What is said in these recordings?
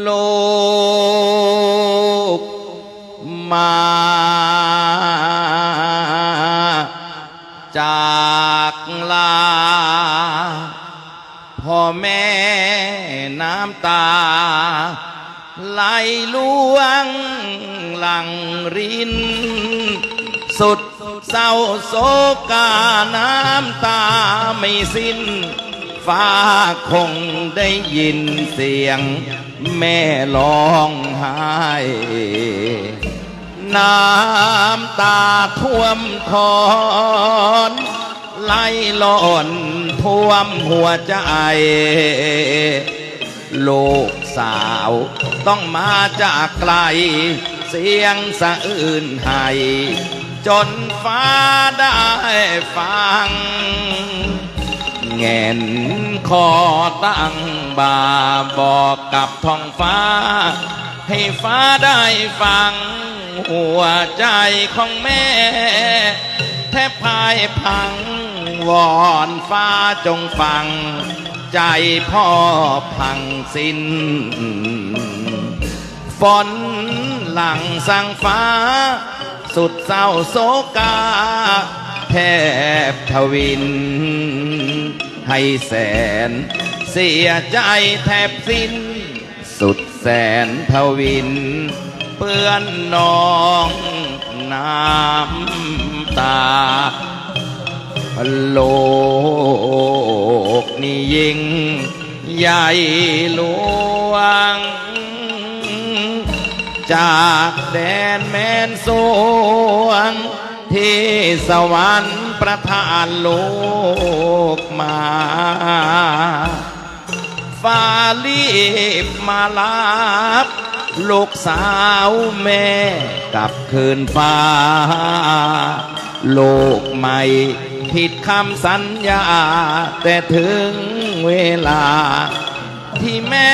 โลกมาจากลา พ่อแม่น้ำตา ไหลล่วงหลังริน สุดเศร้าโศกาน้ำตาไม่สิ้น ฟ้าคงได้ยินเสียง แม่ร้องไห้น้ำตาท่วมทอนไหลหล่นท่วมหัวใจ ลูกสาวต้องมาจากไกล เสียงสะอื้นให้จนฟ้าได้ฟัง แงนคอตั้งบาบอกกับท้องฟ้า ให้ฟ้าได้ฟัง หัวใจของแม่ แทบพายพัง วอนฟ้าจงฟัง ใจพ่อพังสิ้นฝนหลังสังฟ้า สุดเศร้าโศกาแทบทวิน ให้แสน เสียใจแทบสิ้น สุดแสนทวิน เปื้อนนองน้ำตาโลกนี่ยิ่งใหญ่หลวง จากแดนแมนสวง ที่สวรรค์ประทานโลกมาฟ้ารีบมาลับลูกสาวแม่กลับคืนฟ้า โลกใหม่ผิดคำสัญญา แต่ถึงเวลา ที่แม่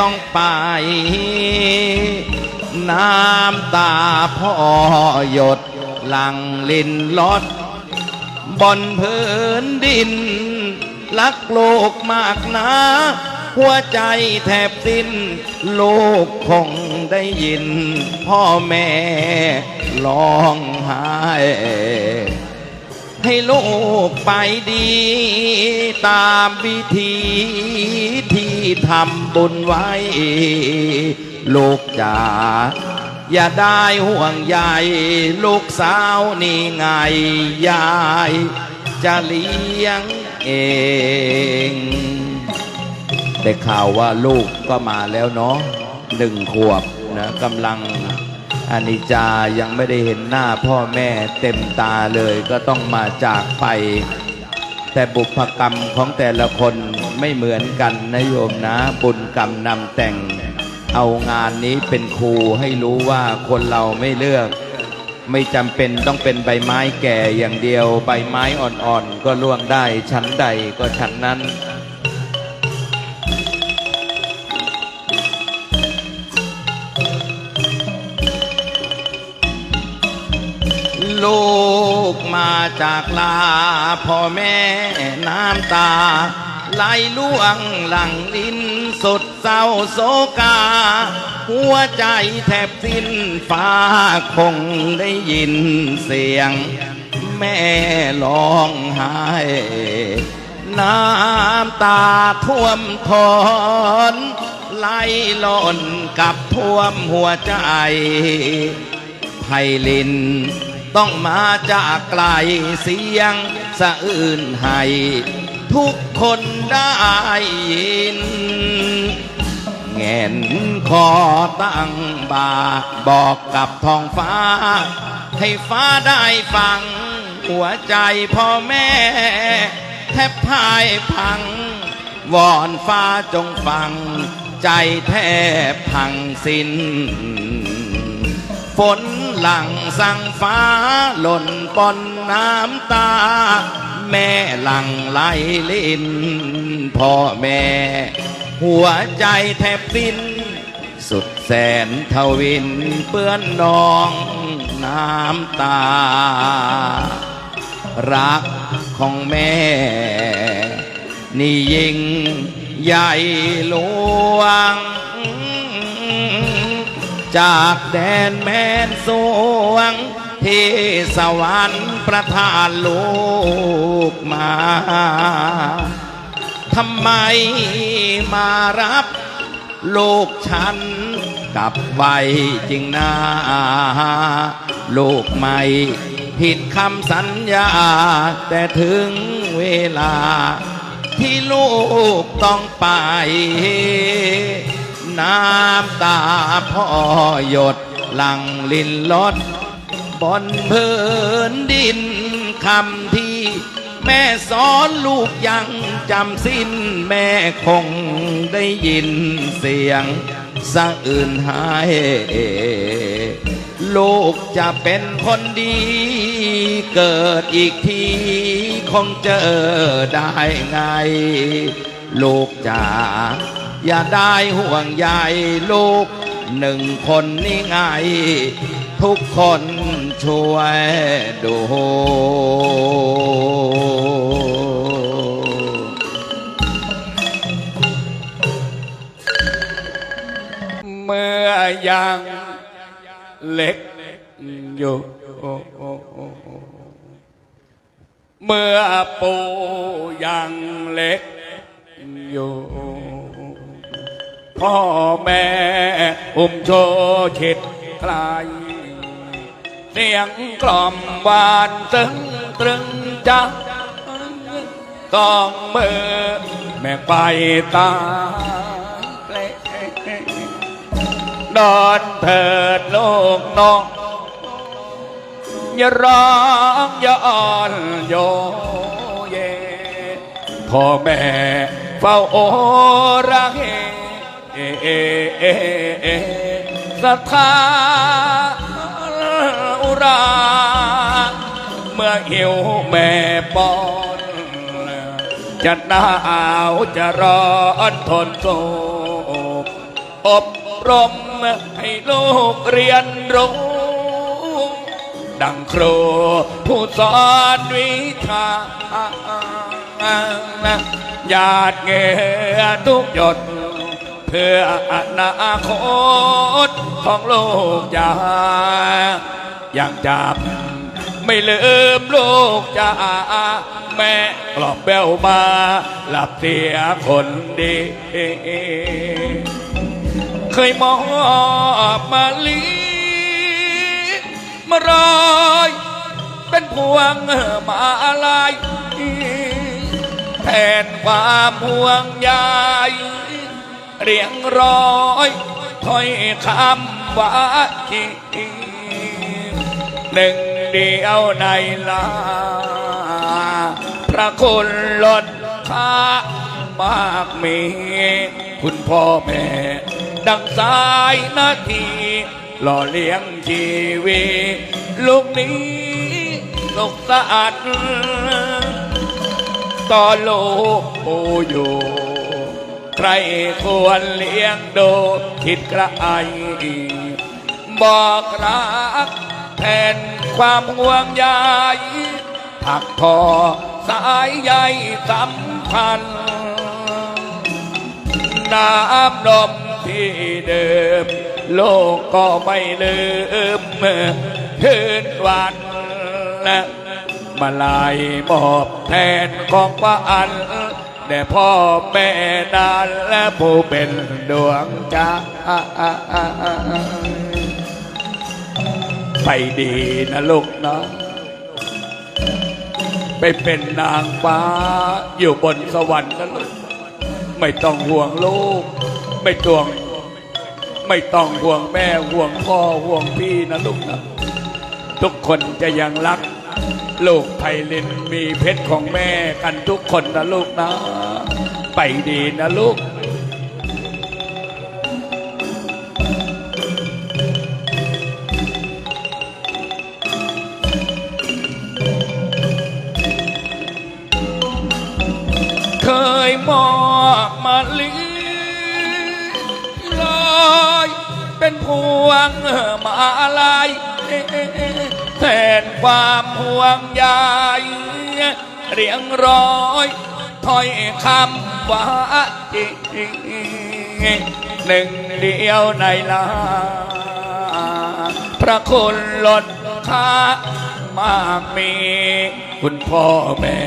ต้องไป น้ำตาพ่อหยด หลังลินลอดบนพื้นดิน รักโลกมากนะหัวใจแทบสิ้น โลกคงได้ยิน พ่อแม่ร้องไห้ให้ลูกไปดี ตามวิธีที่ทำบุญไว้ลูกจ๋า อย่าได้ห่วงใยลูกสาวนี่ไงยายจะเลี้ยงเองได้ข่าวว่าลูกก็มาแล้วเนาะหนึ่งขวบนะกำลังอานิจายังไม่ได้เห็นหน้าพ่อแม่เต็มตาเลยก็ต้องมาจากไป แต่บุพกรรมของแต่ละคนไม่เหมือนกันนะโยมนะ บุญกรรมนำแต่ง เอางานนี้เป็นครูให้รู้ว่าคนเราไม่เลือก ไม่จำเป็นต้องเป็นใบไม้แก่อย่างเดียว ใบไม้อ่อนๆ ก็ล่วงได้ชั้นใดก็ชั้นนั้น ลูกมาจากลาพ่อแม่น้ำตา ไหลล่วงหลังลินสุดเศร้าโศกา หัวใจแทบสิ้นฟ้าคงได้ยินเสียง แม่ร้องไห้น้ำตาท่วมทอนไหลล่นกับท่วมหัวใจไพลินต้องมาจากไกลเสียงสะอื้นให้ ทุกคนได้ยินแงนคอตั้งบาบอกกับท้องฟ้า ให้ฟ้าได้ฟัง หัวใจพ่อแม่ แทบพายพัง วอนฟ้าจงฟัง ใจแทบพังสิ้น ฝนหลังสั่งฟ้าหล่นปนน้ำตา แม่หลังไหลลินพ่อแม่ หัวใจแทบสิ้น สุดแสนทวินเปื้อนนองน้ำตา รักของแม่ นี่ยิ่งใหญ่หลวง จากแดนแมนสวง ที่สวรรค์ประทานลูกมา ทำไมมารับลูกฉันกลับไวจริงนาลูกไม่ผิดคำสัญญา แต่ถึงเวลา ที่ลูกต้องไป น้ำตาพ่อหยดหลังลินลด บนพื้นดินคำที่ แม่สอนลูกยังจำสิ้นแม่คงได้ยินเสียงสะอื่นหายลูกจะเป็นคนดี เกิดอีกที คงเจอได้ไง ลูกจ๋าอย่าได้ห่วงใยลูกหนึ่งคนนี่ไง ทุกคนช่วยดูเมื่อยังเล็กอยู่เมื่อปูยังเล็กอยู่พ่อแม่อุ้มโชชิดใคร เสียงกล่อมหวานซึ้งตรึงจักกองมือแม่ไปตาเล็กนอนเถิดลูกน้องอย่าร้องอย่าอ่อนโยเยพ่อแม่เฝ้าโอระเฮเอเอเอเอศรัทธาอุ รา เมื่อหิวแม่ปอนจะหนาวจะร้อนทนโศกอบรมให้ลูกเรียนรู้ ดังครูผู้สอนวิชาหยาดเหงื่อทุกหยด เพื่ออนาคตของลูกยา ยังจับ ไม่ลืมลูกจ้าแม่กลอบแววมาหลับเสียคนดี เคยมอบมาลีมารอยเป็นพวงมาลายแทนความห่วงใยเรียงร้อยถ้อยคำว่าจี หนึ่งเดียวในลา พระคุณล้นค่ามากมี คุณพ่อแม่ ดังสายนาทีหล่อเลี้ยงชีวิตลูกนี้สุขสะอาดต่อโลกโออยู่ ใครควรเลี้ยงดูคิดกระไอบอกรัก ทนความห่วงใยถักทอสายใยสำคัญน้ำนมที่เดิม โลกก็ไม่ลืมคืนวันมาลายมอบแทนของพระอันแด่พ่อแม่นานและผู้เป็นดวงใจ ไปดีนะลูกนะ ไปเป็นนางฟ้าอยู่บนสวรรค์นะลูก ไม่ต้องห่วงลูก ไม่ต้อง ไม่ต้องห่วงแม่ห่วงพ่อห่วงพี่นะลูกนะ ทุกคนจะยังรักลูกไพลินมีเพชรของแม่กันทุกคนนะลูกนะ ไปดีนะลูก มอบมาลีลอยเป็นพวงมาลายแทนความห่วงใยเรียงร้อยถ้อยคำว่าจริงหนึ่งเดียวในลาพระคุณลดค่ามากมี คุณพ่อแม่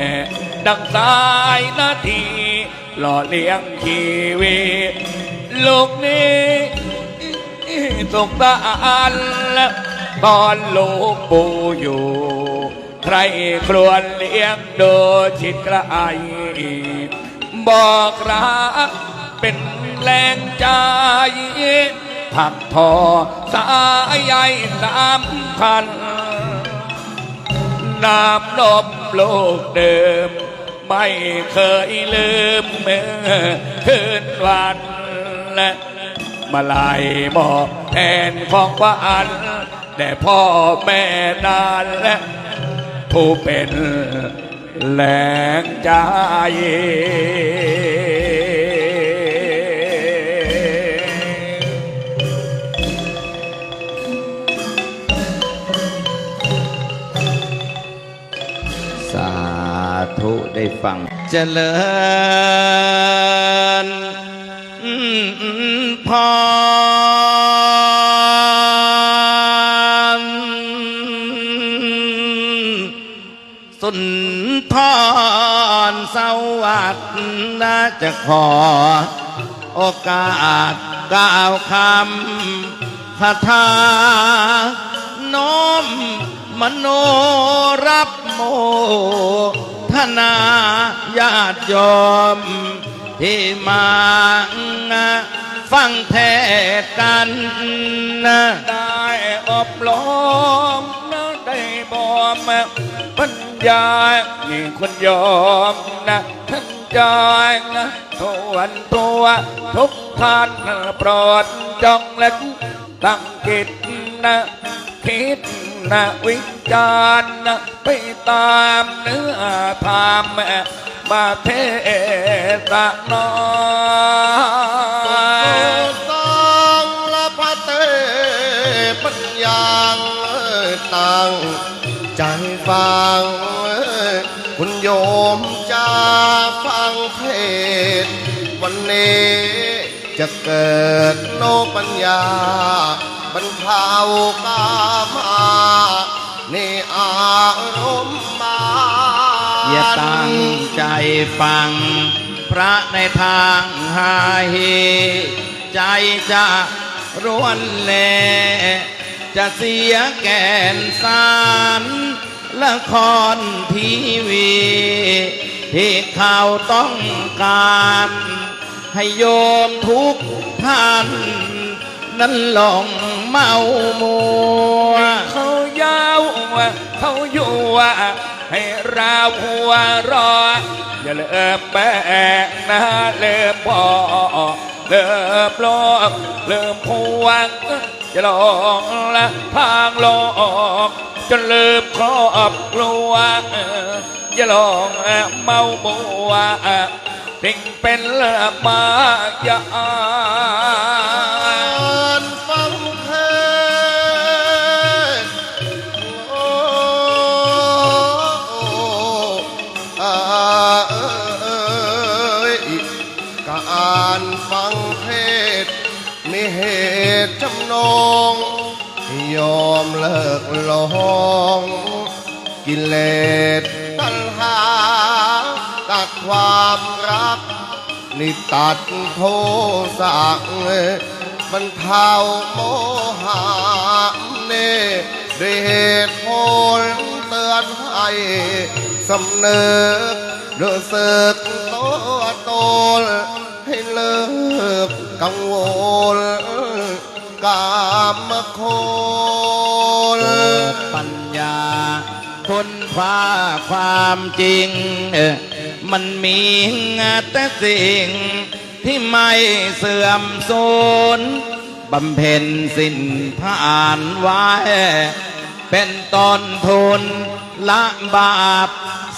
ดังสายนาที หล่อเลี้ยงชีวิตลูกนี้สงสารตอนลูกปู่อยู่ ใครครวรเลี้ยงดูชิดกระไอบอกรักเป็นแรงใจผักทอสายใยสำคัญน้ำนมลูกเดิม ไม่เคยลืมเมื่อคืนวันและมาลายมอบแทนของหวานแต่พ่อแม่นานและ ผู้เป็นแรงใจ ธุได้ฟัง เจริญพรสุนทรสวัสดิ์น่าจะขอ โอกาสกล่าวคำคาถาน้อมมโนรับโม ทนาญาติโยมที่มาฟังเทศกันนะได้อบรมนะได้บอมปัญญานี่คนยอมนะท่านจอยนะทวนตัวทุกท่านโปรดจงและตั้งกิจนะคิด นะวิจารณ์ไปตามเนื้อธรรมมาเทศนาสังละพระเตปัญญาตั้งใจฟังคุณโยมจะฟังเทศวันนี้จะเกิดโลกปัญญาบรรเทากามา รมมาอย่าตั้งใจฟัง พระในทางหาเหใจจะร้วนแลจะเสียแก่นสารละครทีวี ที่ข่าวต้องการ ให้โยมทุกท่าน นั้นหลงเมามัว ยาวเขาอยู่ให้เราหัวรอ อย่าเลิมแบกนะเลิมพอเลิมโลกเลิมพวงจะลองละทางโลกจนลืมครอบครัวอย่าลองเมาบัวสิ่งเป็นละมายา สตัณหาตัดความรักนี่ตัดโทสะบรรเทาโมหะเน่ด้วยเหตุผลเตือนให้สำเนึกรู้สึกตัวตนให้เลิกกังวลกามโคนปัญญาคน ว้าความจริง มันมีแต่สิ่ง ที่ไม่เสื่อมสูญบำเพ็ญสิ้นผ่านไว้ เป็นตนทุนละบาป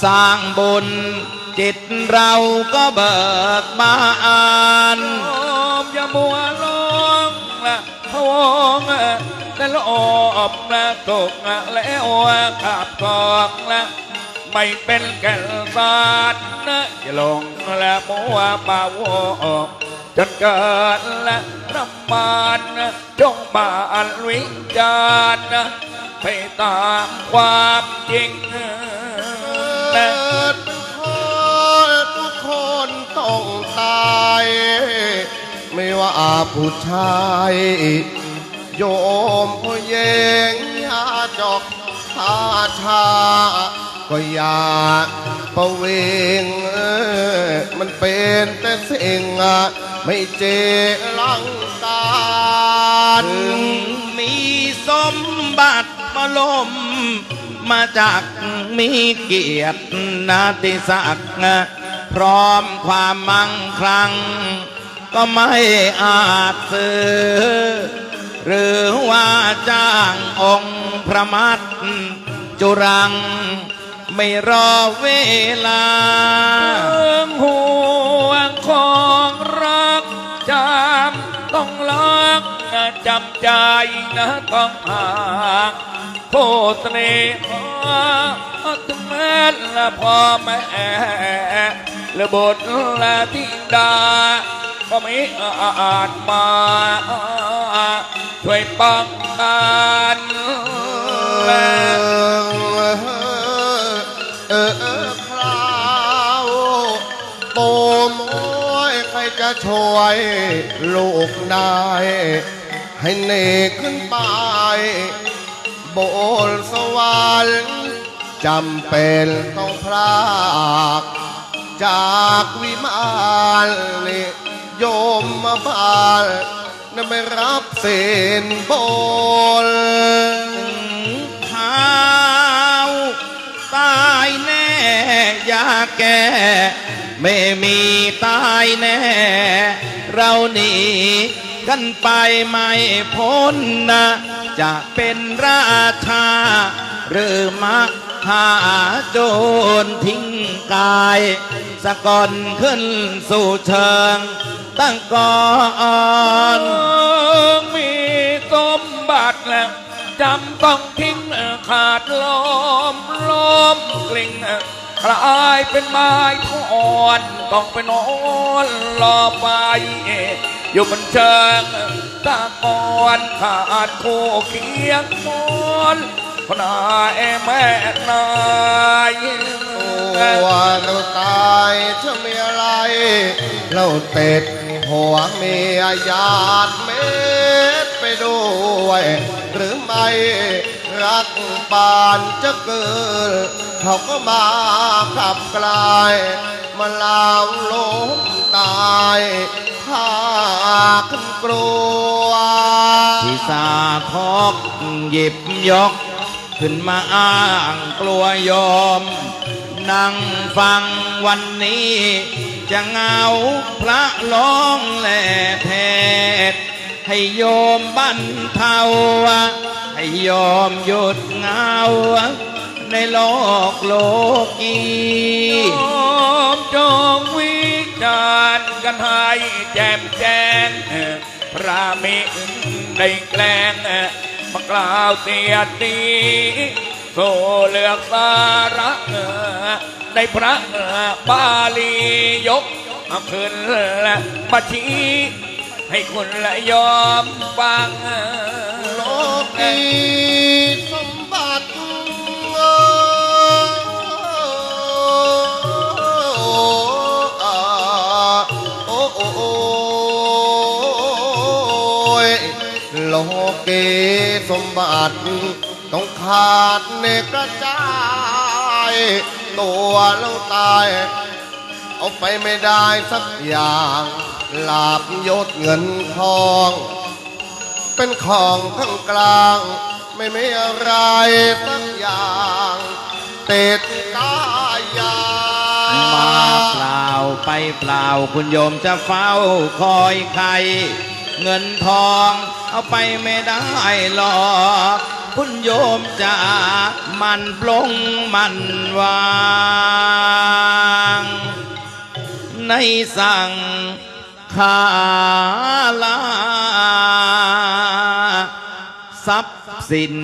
สร้างบุญ จิตเราก็เบิกบานโอมอย่ามัวลงละพะวง ต่ละอบละตกแล้วขับกอกละไม่เป็นแก่นสารนะอย่าลงละมัวมาวอกจนเกิดและน้ำมันจงบานวิจารณ์ไปตามความจริงเกิดเป็นคนทุกคนต้องตาย ไม่ว่าผู้ชาย โยมผู้เยงยาจอกทาชาก็อยากประเวงเออมันเป็นแต่สิ่งอะไม่เจรังการถึงมีสมบัติมาลมมาจากมีเกียรตินาติศักดิ์พร้อมความมั่งคลังก็ไม่อาจซื้อ หรือว่าจ้างองค์พระมัดจุรัง ไม่รอเวลาเรื่องห่วงของรักจำต้องลักจำใจนะต้องหากโพสเนหาถึงแม้ละพ่อแม่และบุตรและธิดาก็ไม่อาจมา ช่วยป้องกันและเออเออคราวโตมอยใครจะช่วยลูกได้ ให้เนกขึ้นไปโบนสวรรค์จำเป็นต้องพรากจากวิมานโยมมาบาน ไม่รับเศนบนข้าวตายแน่อย่าแก่ไม่มีตายแน่ เราหนีกันไปไม่พ้นนะ จะเป็นราชาหรือมัก หาโจรทิ้งกายสะก่อนขึ้นสู่เชิง ตั้งก่อนมีสมบัติแล้วจำต้องทิ้งขาดลมลมกลิ่งกลายเป็นไม้ทอนต้องไปนอนรอไป อยู่บนเชิงตะกอนขาดโคเคียงมอน พนายแม่นายว่าเราตายจะมีอะไรเราติดหัวเมียญาติเม็ดไปด้วย หรือไม่รักปานจะเกินเขาก็มาขับกลายมาลาวล้มตายข้าขึ้นกลัวที่สาทกหยิบยก ขึ้นมาอ้างกลัวยอม นั่งฟังวันนี้ จะเงาพระร้องแหล่เทศให้โยมบันเทาให้โยมหยุดเงา ในโลกโลกียอมจงวิจารณ์กันให้แจ่มแจ้งพระมิได้แกล้ง กล่าวเสียดีโซเลือกสาระในพระบาลียกเอาขึ้นมาชี้ให้คุณละยอมฟังโลกนี้สมบัติโอ้โอ้ สมบัติ ต้องขาดเนกระจาย ตัวเราตาย เอาไปไม่ได้สักอย่างลาบยศเงินทอง เป็นของข้างกลาง ไม่มีอะไรสักอย่างติดกายามาเปล่าไปเปล่าคุณโยมจะเฝ้าคอยใคร เงินทอง เอาไปไม่ได้หรอกคุณโยมจะมันปลงมันวางในสั่งคาลาทรัพย์สิน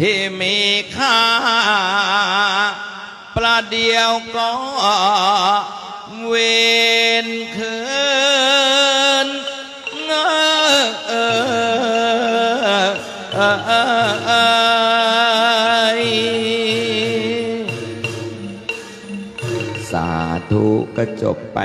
ที่มีค่า ประเดียวก็เวนคืน ไป